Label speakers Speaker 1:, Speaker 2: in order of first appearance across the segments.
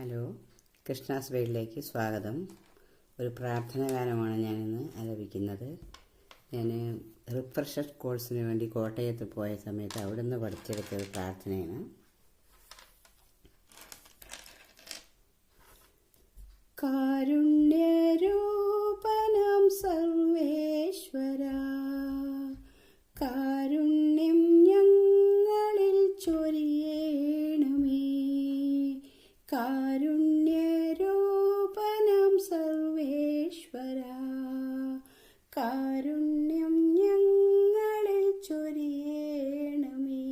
Speaker 1: Hello Krishna's വേഡിലേക്ക് സ്വാഗതം. ഒരു പ്രാർത്ഥന ഗാനമാണ് ഞാനിന്ന് ആലപിക്കുന്നത്. ഞാൻ റിഫ്രഷർ കോഴ്സിന് വേണ്ടി കോട്ടയത്ത് പോയ സമയത്ത് അവിടെ നിന്ന് പഠിച്ചെടുത്ത ഒരു പ്രാർത്ഥനയാണ്. കാരുണ്യരൂപനം സർവേശ്വര കാരുണ്യം ഞങ്ങളിൽ ചൊരിയേണമേ. കാരുണ്യരൂപനം കാരുണ്യം ഞങ്ങളിൽ ചൊരിയേണമേ.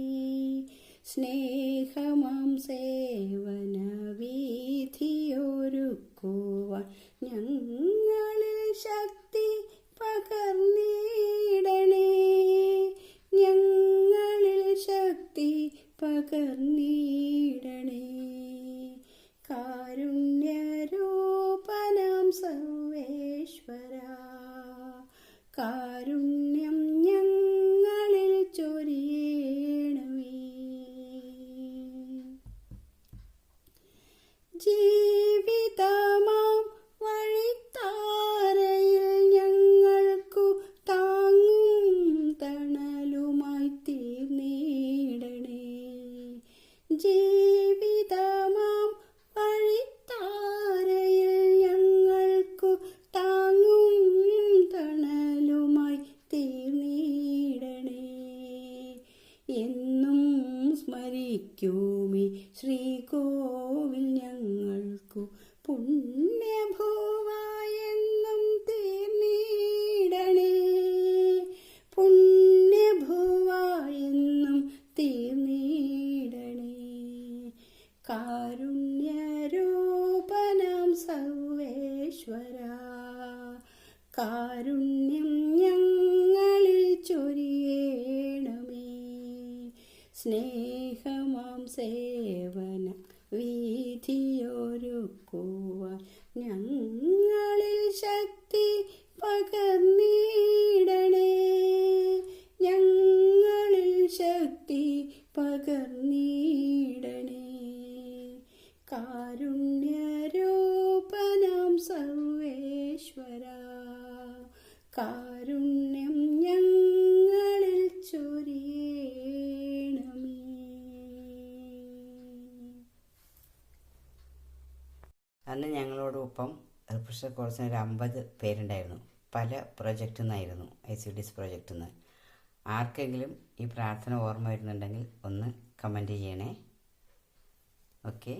Speaker 1: സ്നേഹമാം സേവന വീഥിയൊരുക്കുവാൻ ഞങ്ങളിൽ ശക്തി പകർന്നിടണേ. ഞങ്ങളിൽ ശക്തി പകർന്നിടണേ. കാരുണ്യരൂപനാം സ്മരിക്കൂമി ശ്രീകോവിൽ ഞങ്ങൾക്കു പുണ്യഭൂവായെന്നും തീർന്നിടണേ. പുണ്യഭൂവായെന്നും തീർന്നിടണേ. കാരുണ്യരൂപനാം സർവേശ്വര. കാരുണ്യം സ്നേഹമാം സേവന വീഥിയൊരുക്കുവാൻ ഞങ്ങളിൽ ശക്തി പകർന്നിടണേ. ഞങ്ങളിൽ ശക്തി പകർന്നിടണേ. കാരുണ്യരൂപനാം സർവേശ്വര. കാരുണ്യം അന്ന് ഞങ്ങളോടൊപ്പം റിഫ്രഷർ കോഴ്സിന് ഒരു അമ്പത് പേരുണ്ടായിരുന്നു. പല പ്രൊജക്റ്റിൽ നിന്നായിരുന്നു ഐ സി ഡി എസ് പ്രൊജക്റ്റിൽ നിന്ന് ആർക്കെങ്കിലും ഈ പ്രാർത്ഥന ഓർമ്മ വരുന്നുണ്ടെങ്കിൽ ഒന്ന് കമന്റ് ചെയ്യണേ. ഓക്കെ